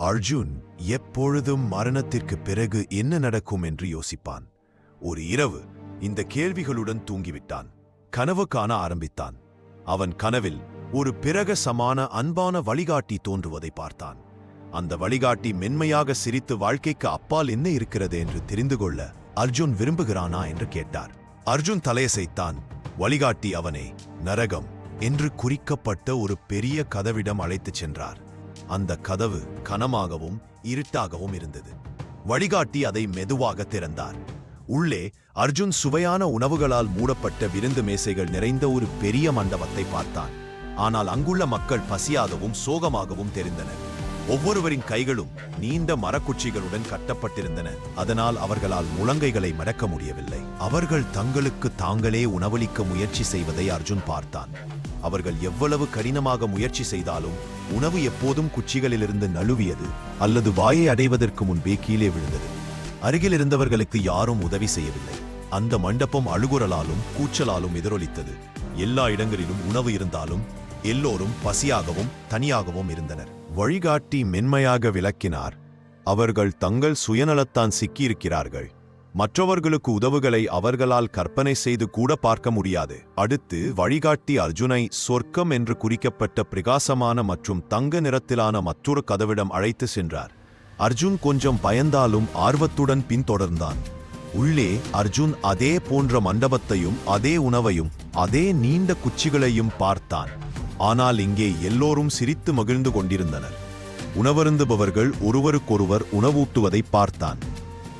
அர்ஜுன் எப்பொழுதும் மரணத்திற்கு பிறகு என்ன நடக்கும் என்று யோசிப்பான். ஒரு இரவு இந்த கேள்விகளுடன் தூங்கிவிட்டான். கனவு காண ஆரம்பித்தான். அவன் கனவில் ஒரு பிரகசமான அன்பான வழிகாட்டி தோன்றுவதை பார்த்தான். அந்த வழிகாட்டி மென்மையாக சிரித்து வாழ்க்கைக்கு அப்பால் என்ன இருக்கிறது என்று தெரிந்து கொள்ள அர்ஜுன் விரும்புகிறானா என்று கேட்டார். அர்ஜுன் தலையசைத்தான். வழிகாட்டி அவனை நரகம் என்று குறிக்கப்பட்ட ஒரு பெரிய கதவிடம் அழைத்துச் சென்றார். அந்த கதவு கனமாகவும் இருட்டாகவும் இருந்தது. வழிகாட்டி அதை மெதுவாக திறந்தார். உள்ளே அர்ஜுன் சுவையான உணவுகளால் மூடப்பட்ட விருந்து மேசைகள் நிறைந்த ஒரு பெரிய மண்டபத்தை பார்த்தான். ஆனால் அங்குள்ள மக்கள் பசியாகவும் சோகமாகவும் தெரிந்தனர். ஒவ்வொருவரின் கைகளும் நீண்ட மரக்குச்சிகளுடன் கட்டப்பட்டிருந்தன. அதனால் அவர்களால் முழங்கைகளை மடக்க முடியவில்லை. அவர்கள் தங்களுக்கு தாங்களே உணவளிக்க முயற்சி செய்வதை அர்ஜுன் பார்த்தான். அவர்கள் எவ்வளவு கடினமாக முயற்சி செய்தாலும் உணவு எப்போதும் குச்சிகளிலிருந்து நழுவியது அல்லது வாயை அடைவதற்கு முன்பே கீழே விழுந்தது. அருகில் இருந்தவர்களுக்கு யாரும் உதவி செய்யவில்லை. அந்த மண்டபம் அழுகுரலாலும் கூச்சலாலும் எதிரொலித்தது. எல்லா இடங்களிலும் உணவு இருந்தாலும் எல்லோரும் பசியாகவும் தனியாகவும் இருந்தனர். வழிகாட்டி மென்மையாக விளக்கினார். அவர்கள் தங்கள் சுயநலத்தான் சிக்கியிருக்கிறார்கள். மற்றவர்களுக்கு உதவுகளை அவர்களால் கற்பனை செய்து கூட பார்க்க முடியாது. அடுத்து வழிகாட்டி அர்ஜுனை சொர்க்கம் என்று குறிக்கப்பட்ட பிரகாசமான மற்றும் தங்க நிறத்திலான மற்றொரு கதவிடம் அழைத்து சென்றார். அர்ஜுன் கொஞ்சம் பயந்தாலும் ஆர்வத்துடன் பின்தொடர்ந்தான். உள்ளே அர்ஜுன் அதே போன்ற மண்டபத்தையும் அதே உணவையும் அதே நீண்ட குச்சிகளையும் பார்த்தான். ஆனால் இங்கே எல்லோரும் சிரித்து மகிழ்ந்து கொண்டிருந்தனர். உணவருந்துபவர்கள் ஒருவருக்கொருவர் உணவூட்டுவதை பார்த்தான்.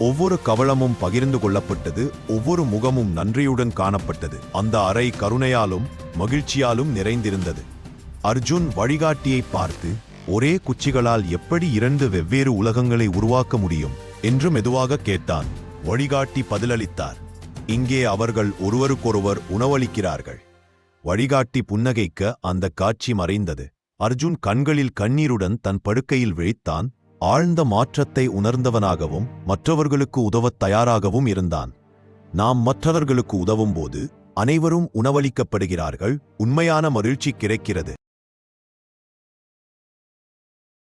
ஒவ்வொரு கவளமும் பகிர்ந்து கொள்ளப்பட்டது ஒவ்வொரு முகமும் நன்றியுடன் காணப்பட்டது. அந்த அறை கருணையாலும் மகிழ்ச்சியாலும் நிறைந்திருந்தது. அர்ஜுன் வழிகாட்டியை பார்த்து ஒரே குச்சிகளால் எப்படி இரண்டு வெவ்வேறு உலகங்களை உருவாக்க முடியும்? என்று மெதுவாக கேட்டான். வழிகாட்டி பதிலளித்தார். இங்கே அவர்கள் ஒருவருக்கொருவர் உணவளிக்கிறார்கள். வழிகாட்டி புன்னகைக்க அந்த காட்சி மறைந்தது. அர்ஜுன் கண்களில் கண்ணீருடன் தன் படுக்கையில் விழித்தான். ஆழ்ந்த மாற்றத்தை உணர்ந்தவனாகவும் மற்றவர்களுக்கு உதவத் தயாராகவும் இருந்தான். நாம் மற்றவர்களுக்கு உதவும்போது அனைவரும் உணவளிக்கப்படுகிறார்கள் உண்மையான மகிழ்ச்சி கிடைக்கிறது.